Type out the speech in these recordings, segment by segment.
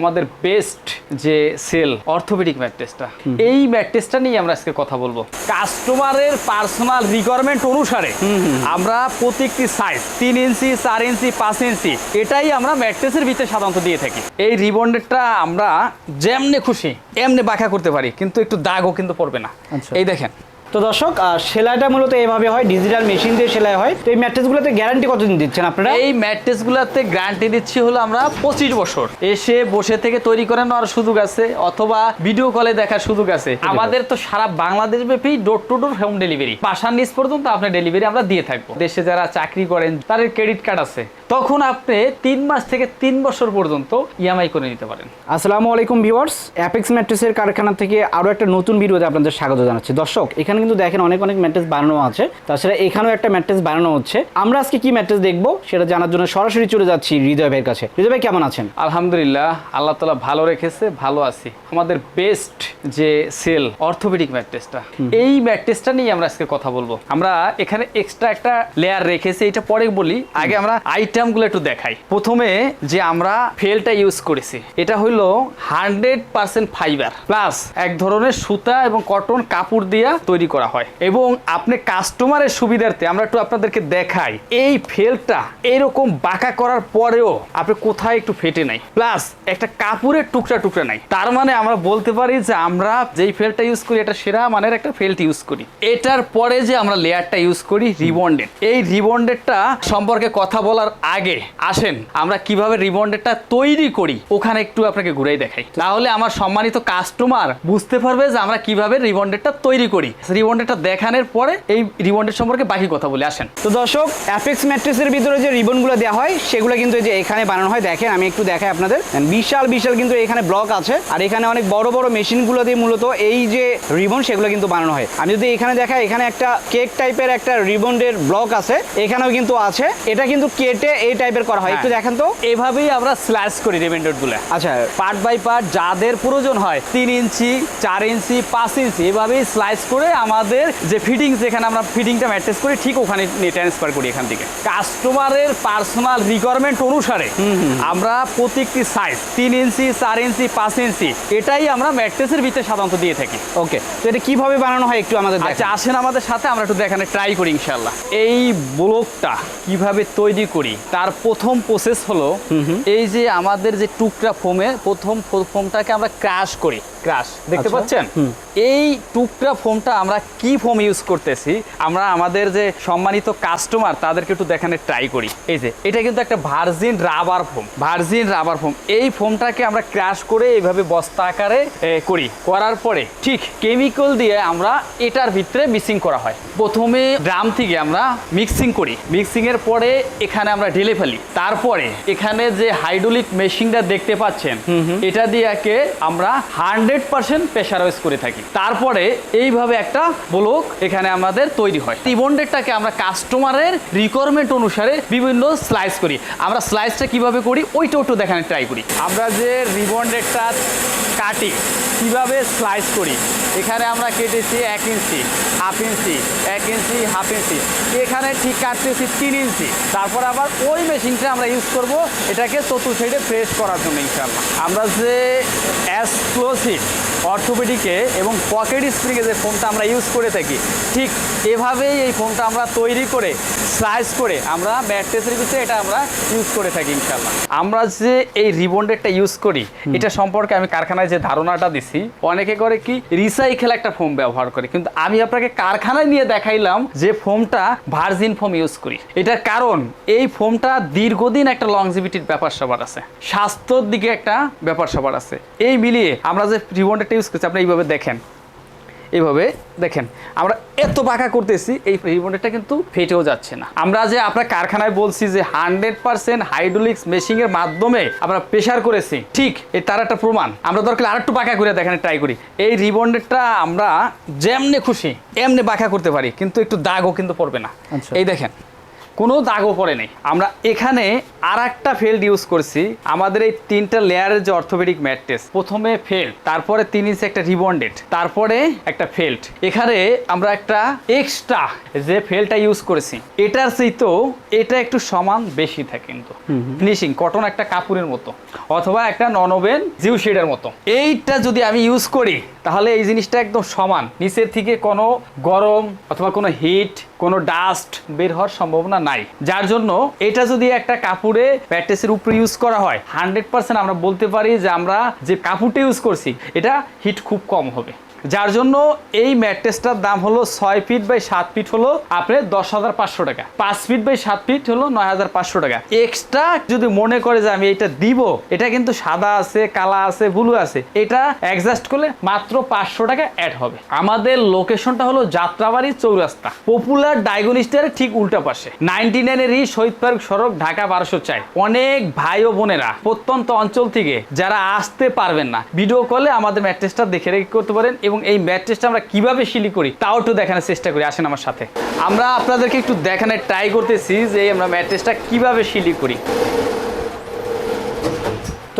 আমাদের বেস্ট যে sell orthopaedic ম্যাট্রেসটা এই ম্যাট্রেসটা নিয়ে আমরা আজকে কথা বলব। কাস্টমারের পার্সোনাল রিকোয়ারমেন্ট অনুসারে আমরা প্রত্যেকটি সাইজ তিন ইঞ্চি চার ইঞ্চি পাঁচ ইঞ্চি এটাই আমরা ম্যাট্রেসের ভিতরে সাধারণত দিয়ে থাকি। এই রিবন্ডেডটা আমরা যেমনে খুশি এমনি বাঁকা করতে পারি কিন্তু একটু দাগও কিন্তু পড়বে না। আচ্ছা। এই দেখেন তো দর্শক সেলাইটা মূলত এভাবে হয় ডিজিটাল মেশিন দিয়ে সেলাই হয়। তো এই ম্যাট্রেসগুলোতে গ্যারান্টি কতদিন দিচ্ছেন আপনারা? এই ম্যাট্রেসগুলোতে গ্যারান্টি দিচ্ছি হলো আমরা পঁচিশ বছর। এসে বসে থেকে তৈরি করে নেওয়ার সুযোগ আছে অথবা ভিডিও কলে দেখার সুযোগ আছে। আমাদের তো সারা বাংলাদেশ ব্যাপী door to door home delivery বাসার নিচ পর্যন্ত আপনার ডেলিভারি আমরা দিয়ে থাকব। দেশে যারা চাকরি করেন তাদের ক্রেডিট কার্ড আছে। তখন আপনি তিন মাস থেকে তিন বছর পর্যন্ত ইএমআই করে নিতে পারেন। আসসালামু আলাইকুম ভিউয়ার্স অ্যাপেক্স ম্যাট্রেসের কারখানা থেকে আরও একটা নতুন ভিডিওতে আপনাদের স্বাগত জানাচ্ছি। দর্শক এখানে কিন্তু দেখেন অনেক অনেক ম্যাট্রেস বানানো আছে। তাছাড়া এখানেও একটা ম্যাট্রেস বানানো হচ্ছে। আমরা আজকে কি ম্যাট্রেস দেখব সেটা জানার জন্য সরাসরি চলে যাচ্ছি হৃদয় ভাইয়ের কাছে। হৃদয় ভাই কেমন আছেন? আলহামদুলিল্লাহ আল্লাহ তালা ভালো রেখেছে ভালো আছি। আমাদের বেস্ট যে সেল অর্থোপেডিক ম্যাট্রেসটা এই ম্যাট্রেসটা নিয়ে আমরা আজকে কথা বলব। আমরা এখানে এক্সট্রা একটা লেয়ার রেখেছি এটা পরে বলি। আগে আমরা আইটেমগুলো একটু দেখাই। প্রথমে যে আমরা ফেলটা ইউজ করেছি এটা হইল হান্ড্রেড পার্সেন্ট ফাইবার প্লাস এক ধরনের সুতা এবং কটন কাপড় দিয়া তৈরি করা হয়। এবং আপনি কাস্টমারের সুবিধার্থে আমরা একটু আপনাদেরকে দেখাই। এই ফেলটা এরকম বাঁকা করার পরেও আপনি কোথায় একটু ফেটে নাই। প্লাস একটা কাপড়ের টুকরা টুকরা নাই। তার মানে আমরা বলতে পারি যে আমরা যেই ফেলটা ইউজ করি, এটা সেরা মানের একটা ফেল্ট ইউজ করি। এটার পরে যে আমরা লেয়ারটা ইউজ করি, রিবন্ডেড। এই রিবন্ডেডটা সম্পর্কে কথা বলার আগে আসেন, আমরা কীভাবে রিবন্ডেডটা তৈরি করি, ওখানে একটু আপনাকে ঘুরেই দেখাই। তাহলে আমার সম্মানিত কাস্টমার বুঝতে পারবে যে আমরা কীভাবে রিবন্ডেডটা তৈরি করি। রিবন্ডেডটা দেখানোর পরে এই রিবন্ডেড সম্পর্কে বাকি কথা বলে আসেন। তো দর্শক অ্যাপেক্স ম্যাট্রেসের ভিতরে যে রিবনগুলো দেওয়া হয় সেগুলো কিন্তু এই যে এখানে বানানো হয়। দেখেন আমি একটু দেখাই আপনাদের। বিশাল বিশাল কিন্তু এখানে ব্লক আছে। আর এখানে অনেক বড় বড় মেশিনগুলো দিয়ে মূলত এই যে রিবন সেগুলো কিন্তু বানানো হয়। আমি যদি এখানে দেখাই এখানে একটা কেক টাইপের একটা রিবনের ব্লক আছে। এখানেও কিন্তু আছে। এটা কিন্তু কেটে এই টাইপের করা হয়। একটু হ্যাঁ। দেখেন তো। এভাবেই আমরা স্ল্যাশ করি রিবন রিবন্ডেডগুলো আচ্ছা। পার্ট বাই পার্ট যাদের প্রয়োজন হয় তিন ইঞ্চি চার ইঞ্চি পাঁচ ইঞ্চি এভাবেই স্লাইস করে আমাদের যে ফিটিংস যেখানে আমরা ফিটিংটা ম্যাট্রেস করি ঠিক ওখানে ট্রান্সফার করি এখান থেকে। কাস্টমারের পার্সোনাল রিকোয়ারমেন্ট অনুসারে আমরা প্রত্যেকটি সাইজ তিন ইঞ্চি চার ইঞ্চি পাঁচ ইঞ্চি এটাই আমরা ম্যাট্রেসের ভিতরে সাধারণত দিয়ে থাকি। ওকে তো এটা কীভাবে বানানো হয় একটু আমাদের আচ্ছা আসেন আমাদের সাথে আমরা একটু দেখানে ট্রাই করি ইনশাল্লাহ এই ব্লকটা কীভাবে তৈরি করি তার প্রথম প্রসেস হলো এই যে আমাদের যে টুকরা ফোমে প্রথম ফোমটাকে আমরা ক্রাশ করি। ক্রাশ দেখতে আচ্ছা। পাচ্ছেন? এই টুকরা ফোমটা আমরা কি ফোম ইউজ করতেছি? আমরা আমাদের যে সম্মানিত কাস্টমার তাদেরকে একটু দেখানে ট্রাই করি। এই যে এটা কিন্তু একটা virgin rubber foam virgin rubber foam এই ফোমটাকে আমরা ক্রাশ করে এইভাবে বস্তা আকারে করি। করার পরে ঠিক কেমিক্যাল দিয়ে আমরা এটার ভিতরে মিক্সিং করা হয়। প্রথমে ড্রাম থেকে আমরা মিক্সিং করি। মিক্সিং এর পরে এখানে আমরা ঢেলে ফেলি। তারপরে এখানে যে হাইড্রোলিক মেশিনটা দেখতে পাচ্ছেন এটা দিয়ে আমরা হান্ড্রেড পার্সেন্ট প্রেশারাইজ করে থাকি। তারপরে এইভাবে একটা ব্লক এখানে আমাদের তৈরি হয়। রিবন্ডেডটাকে আমরা কাস্টমারের রিকোয়ারমেন্ট অনুসারে বিভিন্ন স্লাইস করি। আমরা স্লাইসটা কীভাবে করি? ওইটা একটু দেখানোর ট্রাই করি। আমরা যে রিবন্ডেডটা কাটি কীভাবে স্লাইস করি? এখানে আমরা কেটেছি এক ইঞ্চি হাফ ইঞ্চি, এক ইঞ্চি হাফ ইঞ্চি। এখানে ঠিক কাটতেছি তিন ইঞ্চি। তারপর আবার ওই মেশিনটা আমরা ইউজ করব, এটাকে চতুর্থ সাইডে প্রেস করার জন্য ইনশাল্লাহ আমরা যে অ্যাসক্লোসিভ অর্থোপেডিকে এবং পকেট স্প্রিংয়ে যে ফোনটা আমরা ইউজ করে থাকি, ঠিক এভাবেই এই ফোনটা আমরা তৈরি করে স্লাইস করে আমরা ম্যাট্রেসের ভিতরে এটা আমরা ইউজ করে থাকি ইনশাল্লাহ আমরা যে এই রিবন্ডেডটা ইউজ করি এটা সম্পর্কে আমি কারখানায় যে ধারণাটা দিছি অনেকে করে কি রিসাইকেল একটা ফোম ব্যবহার করে। কিন্তু আমি আপনাকে কারখানায় নিয়ে দেখাইলাম যে ফোমটা ভার্জিন ফোম ইউজ করি। এটার কারণ এই ফোমটা দীর্ঘদিন একটা লংজিভিটির ব্যাপার সবার আছে। স্বাস্থ্যর দিকে একটা ব্যাপার সবার আছে। এই মিলিয়ে আমরা যে রিবন্ডেডটা ইউজ করছি আপনি এইভাবে দেখেন। এইভাবে দেখেন আমরা এত পাকা করতেছি এই রিবন্ডেডটা কিন্তু ফেটেও যাচ্ছে না। আমরা যে আপনার কারখানায় বলছি যে হান্ড্রেড পার্সেন্ট হাইড্রোলিক্স মেশিনের মাধ্যমে আমরা প্রেশার করেছি ঠিক এই তার একটা প্রমাণ। আমরা দরকার আর একটু পাকা করে দেখেন ট্রাই করি। এই রিবন্ডেডটা আমরা যেমনে খুশি এমনি পাখা করতে পারি কিন্তু একটু দাগও কিন্তু পড়বে না। আচ্ছা। এই দেখেন কোনো দাগও পড়ে নেই। আমরা এখানে আর একটা ফেল্ড ইউজ করছি। আমাদের এই তিনটা লেয়ারের যে অর্থোপেডিক ম্যাট্রেস প্রথমে ফেল্ড তারপরে তিন ইঞ্চি একটা রিবন্ডেড তারপরে একটা ফেল্ড এখানে আমরা একটা এক্সট্রা যে ফেলটা ইউজ করেছি এটার তো এটা একটু সমান বেশি থাকে কিন্তু। ফিনিশিং কটন একটা কাপড়ের মতো অথবা একটা ননওভেন জিউ শেডের মতো। এইটা যদি আমি ইউজ করি তাহলে এই জিনিসটা একদম সমান। নিচের থেকে কোনো গরম অথবা কোনো হিট কোনো ডাস্ট বের হওয়ার সম্ভাবনা নাই। যার জন্য এটা যদি একটা কাপড়ে প্যাটেসের উপরে ইউজ করা হয় হান্ড্রেড পার্সেন্ট আমরা বলতে পারি যে আমরা যে কাপড়টা ইউজ করছি, এটা হিট খুব কম হবে। যার জন্য এই ম্যাট্রেসটার দাম হলো ছয় ফিট বাই সাত ফিট হলো আপনার দশ হাজার পাঁচশো টাকা। পাঁচ ফিট বাই সাত ফিট হলো নয় হাজার পাঁচশো টাকা। এক্সট্রা যদি মনে করে যে আমি এটা দিব, এটা কিন্তু সাদা আছে, কালা আছে ব্লু আছে, এটা অ্যাডজাস্ট করলে মাত্র পাঁচশো টাকা অ্যাড হবে। আমাদের লোকেশনটা হলো যাত্রাবাড়ি চৌরাস্তা। পপুলার ডায়াগনিস্টের ঠিক উল্টা পাশে। নাইনটি নাইনেরই শহীদ পার্ক সড়ক ঢাকা বারোশো চাই অনেক ভাই ও বোনেরা প্রত্যন্ত অঞ্চল থেকে যারা আসতে পারবেন না ভিডিও কলে আমাদের ম্যাট্রেসটা দেখে রেখে করতে পারেন এবং এই ম্যাট্রেসটা আমরা কীভাবে শিলি করি, তাও একটু দেখানোর চেষ্টা করি, আসেন আমার সাথে। আমরা আপনাদেরকে একটু দেখানোর ট্রাই করতেছি যে আমরা ম্যাট্রেসটা কীভাবে শিলি করি।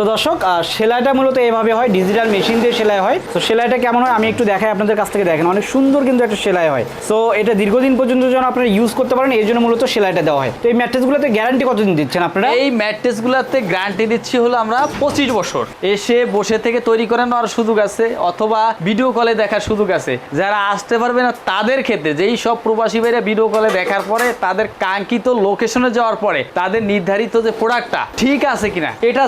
তো দর্শক সেলাইটা মূলত এভাবে হয় ডিজিটাল মেশিন দিয়ে সেলাই হয়। তো সেলাইটা কেমন হয়, আমি একটু দেখাই আপনাদের কাছ থেকে দেখেন। অনেক সুন্দর কিন্তু একটা সেলাই হয়। তো এটা দীর্ঘদিন পর্যন্ত যেন আপনারা ইউজ করতে পারেন এই জন্য মূলত সেলাইটা দেওয়া হয়। তো এই ম্যাট্রেসগুলোতে গ্যারান্টি কতদিন দিচ্ছেন আপনারা? এই ম্যাট্রেসগুলোতে গ্যারান্টি দিচ্ছি হলো আমরা পঁচিশ বছর। এসে বসে থেকে তৈরি করে নেওয়ার সুযোগ আছে, অথবা ভিডিও কলে দেখার সুযোগ আছে। যারা আসতে পারবে না, তাদের ক্ষেত্রে, যেই সব প্রবাসী ভাইরা ভিডিও কলে দেখার পরে, তাদের কাঙ্ক্ষিত লোকেশনে যাওয়ার পরে, তাদের নির্ধারিত যে প্রোডাক্টটা ঠিক আছে কিনা, এটা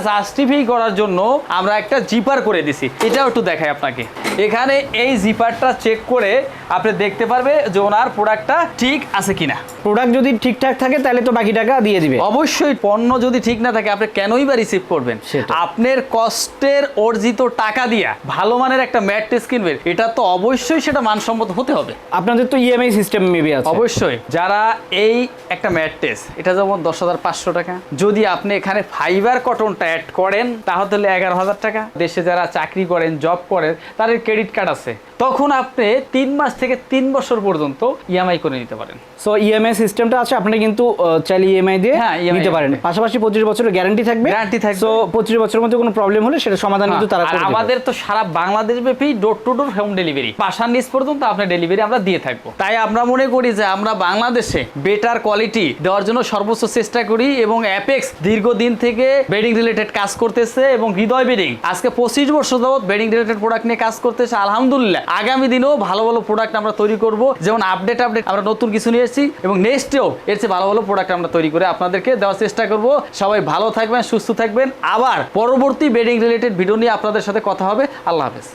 করার জন্য আমরা একটা জিপার করে দিছি। এটাও একটু দেখাই আপনাকে। এখানে এই জিপারটা চেক করে আপনি দেখতে পারবে যে ওনার প্রোডাক্টটা ঠিক আছে কিনা। প্রোডাক্ট যদি ঠিকঠাক থাকে তাহলে তো বাকি টাকা দিয়ে দিবে। অবশ্যই পণ্য যদি ঠিক না থাকে আপনি কেনই বা রিসিভ করবেন? আপনার কষ্টের অর্জিত টাকা দিয়া ভালো মানের একটা ম্যাট্রেস কিনবেন এটা তো অবশ্যই সেটা মানসম্মত হতে হবে। আপনাদের তো ইএমআই সিস্টেম মেবি আছে। অবশ্যই। যারা এই একটা ম্যাট্রেস এটা যেমন দশ হাজার পাঁচশো টাকা যদি আপনি এখানে ফাইবার কটনটা অ্যাড করেন তাহলে এগারো হাজার টাকা। দেশে যারা চাকরি করেন জব করেন তাদের ক্রেডিট কার্ড আছে। তখন আপনি তিন মাস থেকে তিন বছর পর্যন্ত ইএমআই করে নিতে পারেন। সো ইএমআই সিস্টেমটা আছে আপনি কিন্তু চাইলে ইএমআই দিয়ে হ্যাঁ, EMI নিতে পারেন। পাশাপাশি পঁচিশ বছরের গ্যারান্টি থাকবে। Guarantee থাকবে। সো পঁচিশ বছরের মধ্যে কোনো প্রবলেম হলে সেটা সমাধান কিন্তু তারা আমাদের তো সারা বাংলাদেশ ব্যাপী door to door home delivery বাসার নিচ পর্যন্ত আপনার ডেলিভারি আমরা দিয়ে থাকব। তাই আমরা মনে করি যে আমরা বাংলাদেশে বেটার কোয়ালিটি দেওয়ার জন্য সর্বোচ্চ চেষ্টা করি এবং অ্যাপেক্স দীর্ঘদিন থেকে বেডিং রিলেটেড কাজ করতেছে এবং হৃদয় বেডিং আজকে পঁচিশ বছর যাবত বেডিং রিলেটেড প্রোডাক্ট নিয়ে কাজ করতেছে আলহামদুলিল্লাহ। আগামী দিনেও ভালো ভালো প্রোডাক্ট আমরা তৈরি করব। যেমন আপডেট আপডেট আমরা নতুন কিছু নিয়ে এসেছি এবং নেক্সটেও এর চেয়ে ভালো ভালো প্রোডাক্ট আমরা তৈরি করে আপনাদেরকে দেওয়ার চেষ্টা করব। সবাই ভালো থাকবেন, সুস্থ থাকবেন। আবার পরবর্তী বেডিং রিলেটেড ভিডিও নিয়ে আপনাদের সাথে কথা হবে। আল্লাহ হাফেজ।